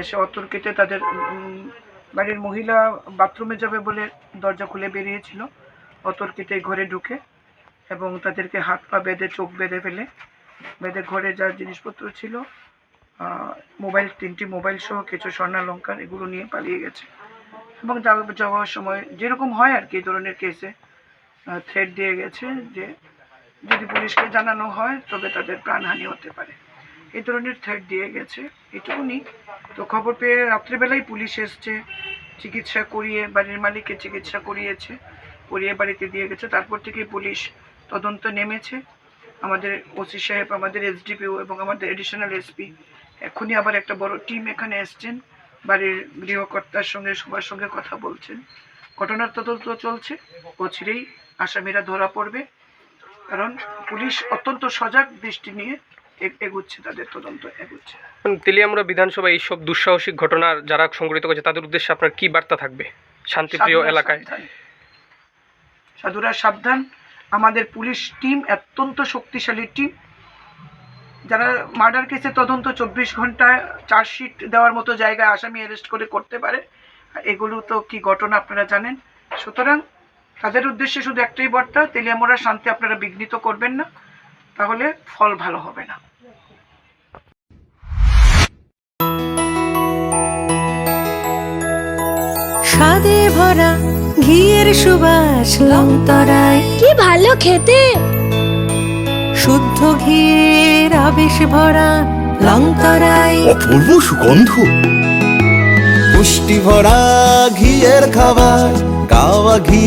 এসে অতর্কিতে তাদের বাড়ির মহিলা বাথরুমে যাবে বলে দরজা খুলে বেরিয়েছিল। অতর্কিতে ঘরে ঢুকে এবং তাদেরকে হাত পা বেঁধে, চোখ বেঁধে ফেলে। বেঁধে ঘরে যা জিনিসপত্র ছিল মোবাইল, তিনটি মোবাইল সহ কিছু স্বর্ণালঙ্কার এগুলো নিয়ে পালিয়ে গেছে। এবং যাওয়ার সময় যেরকম হয় আর কি, এই ধরনের কেসে থ্রেড দিয়ে গেছে যে যদি পুলিশকে জানানো হয়, তবে তাদের প্রাণহানি হতে পারে। এই ধরনের থ্রেড দিয়ে গেছে। এটুকুনি তো খবর পেয়ে রাত্রেবেলায় পুলিশ এসছে, চিকিৎসা করিয়ে, বাড়ির মালিককে চিকিৎসা করিয়েছে, করিয়ে বাড়িতে দিয়ে গেছে। তারপর থেকে পুলিশ তদন্ত নেমেছে। আমাদের ওসি সাহেব, আমাদের এসডিপিও এবং আমাদের এডিশনাল এসপি এখনই আবার একটা বড় টিম এখানে এসছেন। বাড়ির গৃহকর্তার সঙ্গে, সবার সঙ্গে কথা বলছেন। ঘটনার তদন্ত চলছে। অচিরেই আসামিরা ধরা পড়বে। কারণ পুলিশ অত্যন্ত সজাগ দৃষ্টি নিয়ে এ- এগুচ্ছে তাদের তদন্ত এগুচ্ছে। তেলিয়ামুড়া বিধানসভা এইসব দুঃসাহসিক ঘটনার যারা সংঘটিত করেছে তাদের উদ্দেশ্যে আপনার কি বার্তা থাকবে? শান্তিপ্রিয় এলাকায়। সাধুরা সাবধান। আমাদের পুলিশ টিম অত্যন্ত শক্তিশালী টিম। যারা মার্ডার কেসে তদন্ত চব্বিশ ঘন্টায় চার্জশিট দেওয়ার মতো জায়গায় আসামি অ্যারেস্ট করে করতে পারে। এগুলো তো কি ঘটনা আপনারা জানেন? সুতরাং তাদের উদ্দেশ্যে শুধু একটাই বার্তা তেলিয়ামোড়ার শান্তি আপনারা বিঘ্নিত করবেন না। তাহলে ফল ভালো হবে না। স্বাদে ভরা ঘিয়ের সুবাস লংতরায়। কি ভালো খেতে। শুদ্ধ ঘিয়ের আবেশ ভরা লংতরায়। অপূর্ব সুগন্ধ। পুষ্টি ভরা ঘিয়ের খাবার গাওয়া ঘি